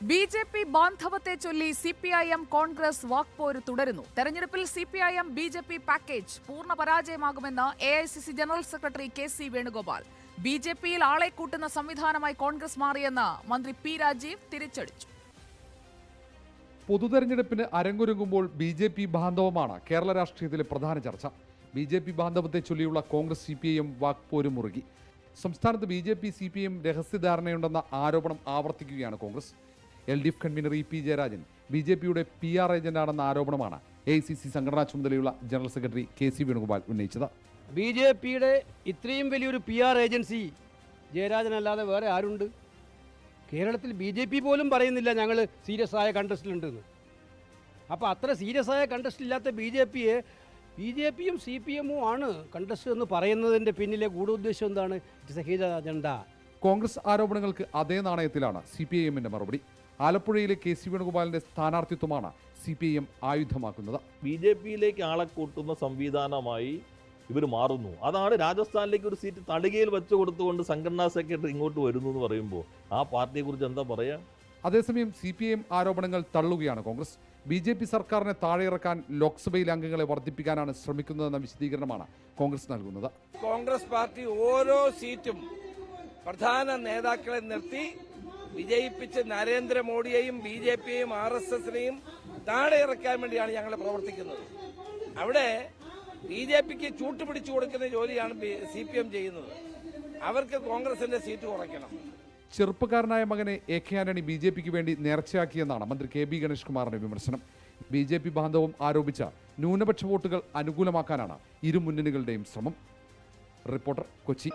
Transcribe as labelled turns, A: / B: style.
A: B J P ബാന്ധവത്തെ ചൊല്ലി C P I M Congress വാക്പോര് തുടരുന്നു. തെരഞ്ഞെടുപ്പിൽ C P I M B J P package പൂർണ പരാജയമാകുമെന്ന് A I C C general secretary K C Venugopal. B J പിയിൽ ആളെ കൂട്ടുന്ന സംവിധാനമായി കോൺഗ്രസ് മാറിയെന്ന് മന്ത്രി പി രാജീവ് തിരിച്ചടിച്ചു.
B: പൊതുതെരഞ്ഞെടുപ്പിന് അരങ്ങൊരുങ്ങുമ്പോൾ ബി ജെ പി ബാന്ധവമാണ് കേരള രാഷ്ട്രീയത്തിലെ പ്രധാന ചർച്ച. ബി ജെ പി ബാന്ധവത്തെ ചൊല്ലിയുള്ള Congress C P I M വാക്പോര് മുറുകി. സംസ്ഥാനത്ത് B J P C P M രഹസ്യധാരണയുണ്ടെന്ന ആരോപണം ആവർത്തിക്കുകയാണ് Congress. L D F convenor E P Jayarajan B J പിയുടെ പി ആർ ഏജന്റാണെന്ന ആരോപണമാണ് എ ഐ സി സി സംഘടനാ ചുമതലയുള്ള general secretary K C Venugopal ഉന്നയിച്ചത്.
C: ബി ജെ പിയുടെ ഇത്രയും വലിയൊരു പി ആർ ഏജൻസി ജയരാജനല്ലാതെ വേറെ ആരുണ്ട്? കേരളത്തിൽ ബി ജെ പി പോലും പറയുന്നില്ല ഞങ്ങൾ സീരിയസ് ആയ കണ്ടസ്റ്റിലുണ്ടെന്ന് അപ്പോൾ അത്ര സീരിയസ് ആയ കണ്ടസ്റ്റ് ഇല്ലാത്ത ബി ജെ പിയെ ബി ജെ പിയും സി പി എമ്മും ആണ് കണ്ടസ്റ്റ് എന്ന് പറയുന്നതിന്റെ പിന്നിലെ ഗൂഢോദ്ദേശം എന്താണ്? ഇറ്റ്സ് എ ഹീജ അജണ്ട
B: കോൺഗ്രസ് ആരോപണങ്ങൾക്ക് അതേ നാണയത്തിലാണ് സി പി ഐ എമ്മിന്റെ മറുപടി. ആലപ്പുഴയിലെ കെ സി വേണുഗോപാലിന്റെ സ്ഥാനാർത്ഥിത്വമാണ് സി പി ഐ എം ആയുധമാക്കുന്നത്.
D: ബി ജെ പിയിലേക്ക് ആളെ കൂട്ടുന്ന സംവിധാനമായി ഇവർ മാറുന്നു. അതാണ് രാജസ്ഥാനിലേക്ക് ഒരു സീറ്റ് തളികയിൽ വെച്ചു കൊടുത്തുകൊണ്ട് സംഘടനാ സെക്രട്ടറി ഇങ്ങോട്ട് വരുന്നു എന്ന് പറയുമ്പോൾ ആ പാർട്ടിയെ കുറിച്ച് എന്താ പറയാ?
B: അതേസമയം സി പി ഐ എം ആരോപണങ്ങൾ തള്ളുകയാണ് കോൺഗ്രസ്. ബി ജെ പി സർക്കാരിനെ താഴെയിറക്കാൻ ലോക്സഭയിലെ അംഗങ്ങളെ വർദ്ധിപ്പിക്കാനാണ് ശ്രമിക്കുന്നതെന്ന വിശദീകരണമാണ് കോൺഗ്രസ് നൽകുന്നത്.
E: കോൺഗ്രസ് പാർട്ടി ഓരോ സീറ്റും പ്രധാന നേതാക്കളെ നിർത്തി വിജയിപ്പിച്ച് നരേന്ദ്രമോദിയെയും ബി ജെ പിയെയും ആർ എസ് എസിനെയും താഴെ ഇറക്കാൻ വേണ്ടിയാണ് ഞങ്ങൾ പ്രവർത്തിക്കുന്നത്. അവിടെ ബി ജെ പിക്ക് ചൂട്ടുപിടിച്ചു കൊടുക്കുന്ന ജോലിയാണ് സി പി എം ചെയ്യുന്നത്. അവർക്ക് കോൺഗ്രസിന്റെ സീറ്റ് കുറയ്ക്കണം.
B: ചെറുപ്പക്കാരനായ മകനെ A K Antony B J പിക്ക് വേണ്ടി നേർച്ചയാക്കിയെന്നാണ് മന്ത്രി കെ ബി ഗണേഷ് കുമാറിന്റെ വിമർശനം. ബി ജെ പി ബാന്ധവം ആരോപിച്ച ന്യൂനപക്ഷ വോട്ടുകൾ അനുകൂലമാക്കാനാണ് ഇരു മുന്നണികളുടെയും ശ്രമം. റിപ്പോർട്ടർ കൊച്ചി.